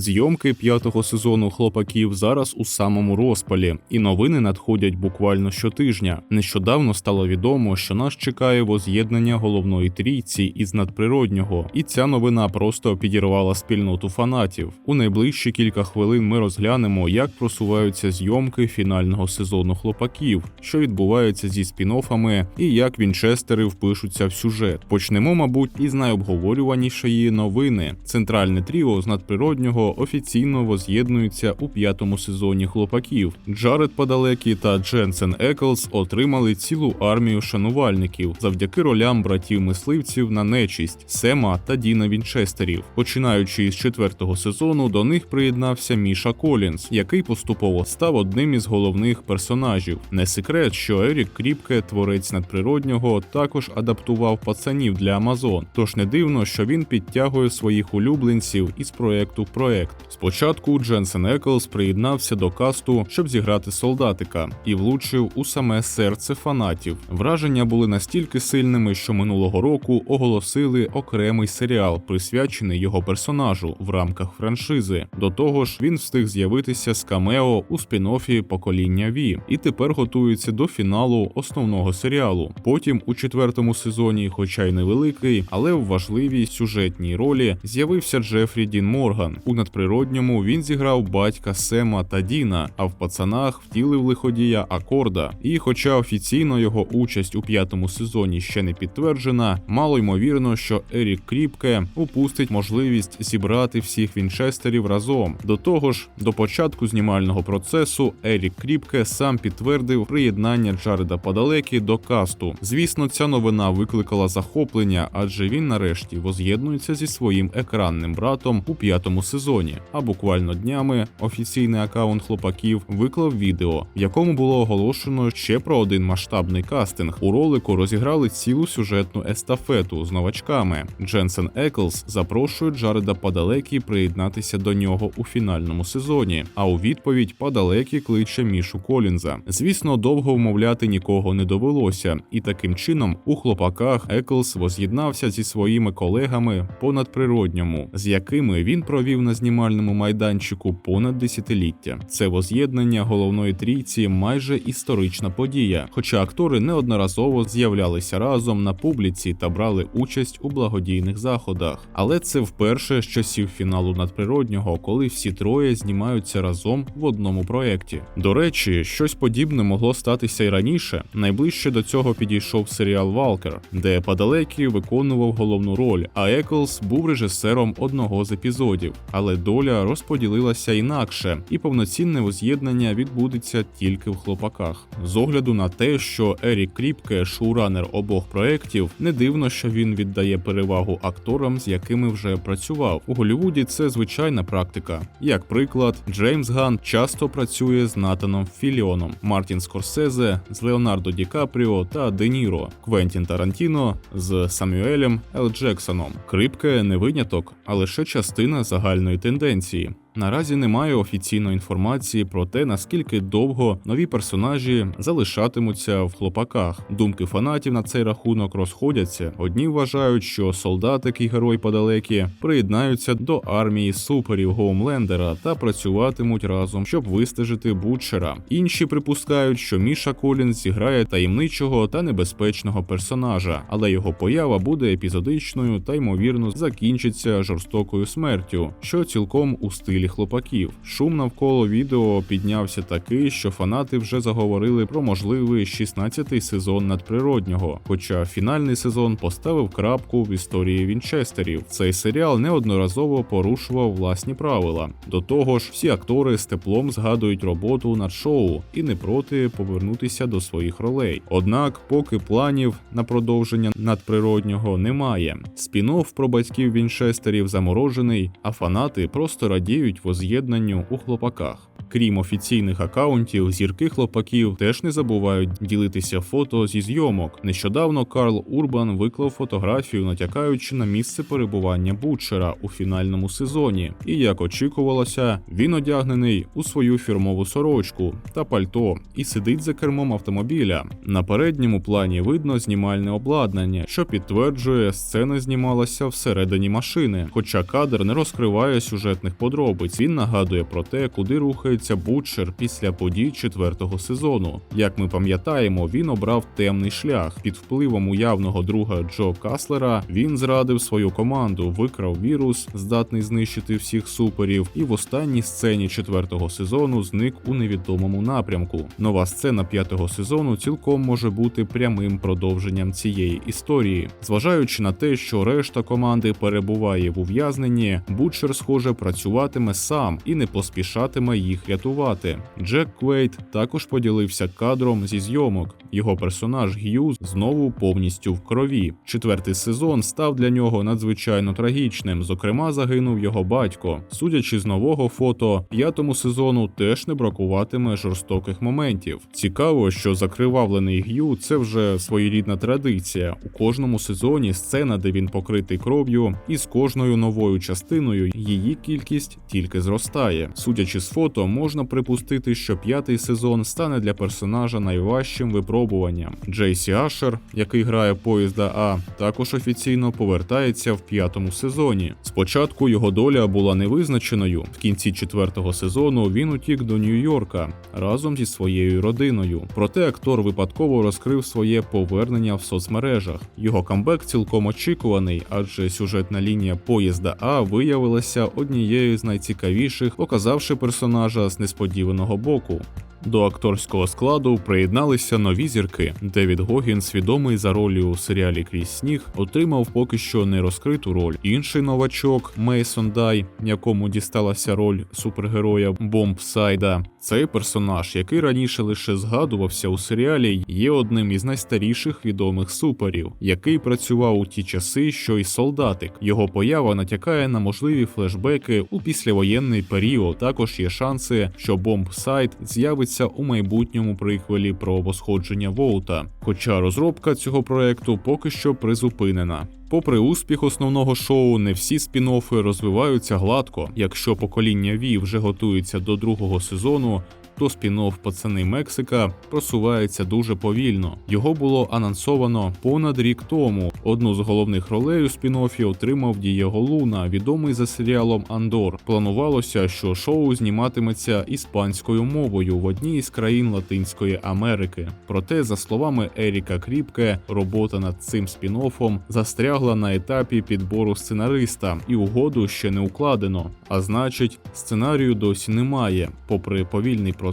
Зйомки п'ятого сезону хлопаків зараз у самому розпалі, і новини надходять буквально щотижня. Нещодавно стало відомо, що нас чекає воз'єднання головної трійці із надприроднього, і ця новина просто підірвала спільноту фанатів. У найближчі кілька хвилин ми розглянемо, як просуваються зйомки фінального сезону хлопаків, що відбувається зі спін-оффами і як вінчестери впишуться в сюжет. Почнемо, мабуть, із найобговорюванішої новини. Центральне тріо з надприроднього офіційно воз'єднуються у п'ятому сезоні хлопаків. Джаред Падалекі та Дженсен Еклс отримали цілу армію шанувальників завдяки ролям братів мисливців на нечість Сема та Діна Вінчестерів. Починаючи із четвертого сезону, до них приєднався Міша Колінс, який поступово став одним із головних персонажів. Не секрет, що Ерік Кріпке, творець надприроднього, також адаптував пацанів для Амазон. Тож не дивно, що він підтягує своїх улюбленців із проекту в проект. Спочатку Дженсен Еклс приєднався до касту, щоб зіграти солдатика, і влучив у саме серце фанатів. Враження були настільки сильними, що минулого року оголосили окремий серіал, присвячений його персонажу в рамках франшизи. До того ж, він встиг з'явитися з камео у спін-оффі покоління Ві, і тепер готується до фіналу основного серіалу. Потім у четвертому сезоні, хоча й невеликий, але в важливій сюжетній ролі з'явився Джефрі Дін Морган. У надприродньому він зіграв батька Сема та Діна, а в пацанах втілив лиходія Акорда. І, хоча офіційно його участь у п'ятому сезоні ще не підтверджена, мало ймовірно, що Ерік Кріпке упустить можливість зібрати всіх вінчестерів разом. До того ж, до початку знімального процесу Ерік Кріпке сам підтвердив приєднання Джареда Падалекі до касту. Звісно, ця новина викликала захоплення, адже він нарешті воз'єднується зі своїм екранним братом у п'ятому сезоні. А буквально днями офіційний акаунт хлопаків виклав відео, в якому було оголошено ще про один масштабний кастинг. У ролику розіграли цілу сюжетну естафету з новачками. Дженсен Еклс запрошує Джареда Падалекі приєднатися до нього у фінальному сезоні. А у відповідь Падалекі кличе Мішу Колінза. Звісно, довго вмовляти нікого не довелося, і таким чином у хлопаках Еклс воз'єднався зі своїми колегами по надприродньому, з якими він провів на знімальному майданчику понад десятиліття. Це воз'єднання головної трійці майже історична подія, хоча актори неодноразово з'являлися разом на публіці та брали участь у благодійних заходах. Але це вперше з часів фіналу надприроднього, коли всі троє знімаються разом в одному проєкті. До речі, щось подібне могло статися й раніше. Найближче до цього підійшов серіал Валкер, де Падалекі виконував головну роль, а Еклс був режисером одного з епізодів. Але доля розподілилася інакше, і повноцінне воз'єднання відбудеться тільки в хлопаках. З огляду на те, що Ерік Кріпке, шоуранер обох проєктів, не дивно, що він віддає перевагу акторам, з якими вже працював. У Голлівуді це звичайна практика. Як приклад, Джеймс Ган часто працює з Натаном Філіоном, Мартін Скорсезе з Леонардо Ді Капріо та Де Ніро, Квентін Тарантіно з Самюелем Л. Джексоном. Крипке не виняток, а лише частина загальної тенденції. Наразі немає офіційної інформації про те, наскільки довго нові персонажі залишатимуться в хлопаках. Думки фанатів на цей рахунок розходяться. Одні вважають, що солдатик і герой подалекі приєднаються до армії суперів Гоумлендера та працюватимуть разом, щоб вистежити Бутчера. Інші припускають, що Міша Колінс зіграє таємничого та небезпечного персонажа, але його поява буде епізодичною та ймовірно закінчиться жорстокою смертю, що цілком у стилі хлопаків. Шум навколо відео піднявся такий, що фанати вже заговорили про можливий 16-й сезон надприроднього. Хоча фінальний сезон поставив крапку в історії Вінчестерів. Цей серіал неодноразово порушував власні правила. До того ж, всі актори з теплом згадують роботу над шоу і не проти повернутися до своїх ролей. Однак, поки планів на продовження надприроднього немає. Спін-офф про батьків Вінчестерів заморожений, а фанати просто радіють воз'єднанню у хлопаках. Крім офіційних акаунтів, зірки хлопаків теж не забувають ділитися фото зі зйомок. Нещодавно Карл Урбан виклав фотографію, натякаючи на місце перебування Бутчера у фінальному сезоні. І як очікувалося, він одягнений у свою фірмову сорочку та пальто і сидить за кермом автомобіля. На передньому плані видно знімальне обладнання, що підтверджує, сцена знімалася всередині машини. Хоча кадр не розкриває сюжетних подробиць, він нагадує про те, куди рухається Бутчер після подій четвертого сезону. Як ми пам'ятаємо, він обрав темний шлях. Під впливом уявного друга Джо Каслера він зрадив свою команду, викрав вірус, здатний знищити всіх суперів, і в останній сцені четвертого сезону зник у невідомому напрямку. Нова сцена п'ятого сезону цілком може бути прямим продовженням цієї історії, зважаючи на те, що решта команди перебуває в ув'язненні, Бутчер, схоже, працюватиме сам і не поспішатиме їх рятувати. Джек Квейт також поділився кадром зі зйомок. Його персонаж Г'юз знову повністю в крові. Четвертий сезон став для нього надзвичайно трагічним. Зокрема, загинув його батько. Судячи з нового фото, п'ятому сезону теж не бракуватиме жорстоких моментів. Цікаво, що закривавлений Г'ю це вже своєрідна традиція. У кожному сезоні сцена, де він покритий кров'ю, і з кожною новою частиною її кількість тільки зростає. Судячи з фото, можна припустити, що п'ятий сезон стане для персонажа найважчим випробуванням. Джейсі Ашер, який грає поїзда А, також офіційно повертається в п'ятому сезоні. Спочатку його доля була невизначеною. В кінці четвертого сезону він утік до Нью-Йорка разом зі своєю родиною. Проте актор випадково розкрив своє повернення в соцмережах. Його камбек цілком очікуваний, адже сюжетна лінія поїзда А виявилася однією з найцікавіших, показавши персонажа з несподіваного боку. До акторського складу приєдналися нові зірки. Девід Гогін, відомий за ролі у серіалі Крізь сніг, отримав поки що не розкриту роль. Інший новачок Мейсон Дай, якому дісталася роль супергероя Бомбсайда. Цей персонаж, який раніше лише згадувався у серіалі, є одним із найстаріших відомих суперів, який працював у ті часи, що й солдатик. Його поява натякає на можливі флешбеки у післявоєнний період. Також є шанси, що Бомбсайд з'явиться у майбутньому приквелі про восходження Воута. Хоча розробка цього проекту поки що призупинена. Попри успіх основного шоу, не всі спін-оффи розвиваються гладко. Якщо покоління Ві вже готується до другого сезону, то спін-офф пацани Мексика просувається дуже повільно. Його було анонсовано понад рік тому. Одну з головних ролей у спін-оффі отримав Дієго Луна, відомий за серіалом Андор. Планувалося, що шоу зніматиметься іспанською мовою в одній із країн Латинської Америки. Проте, за словами Еріка Кріпке, робота над цим спін-оффом застрягла на етапі підбору сценариста, і угоду ще не укладено. А значить, сценарію досі немає. Попри повільний процес,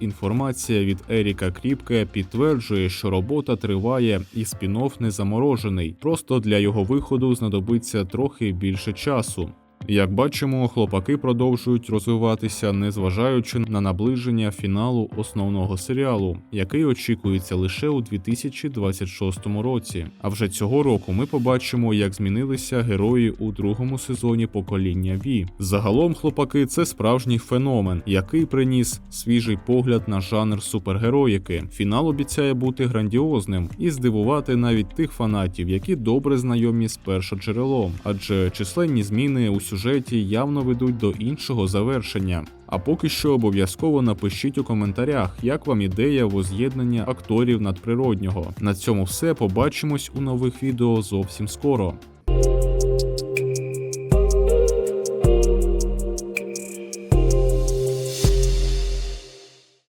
інформація від Еріка Кріпке підтверджує, що робота триває і спін-офф не заморожений. Просто для його виходу знадобиться трохи більше часу. Як бачимо, хлопаки продовжують розвиватися, незважаючи на наближення фіналу основного серіалу, який очікується лише у 2026 році. А вже цього року ми побачимо, як змінилися герої у другому сезоні покоління Ві. Загалом, хлопаки, це справжній феномен, який приніс свіжий погляд на жанр супергероїки. Фінал обіцяє бути грандіозним і здивувати навіть тих фанатів, які добре знайомі з першоджерелом, адже численні зміни у сюжеті явно ведуть до іншого завершення. А поки що обов'язково напишіть у коментарях, як вам ідея воз'єднання акторів надприроднього. На цьому все побачимось у нових відео зовсім скоро.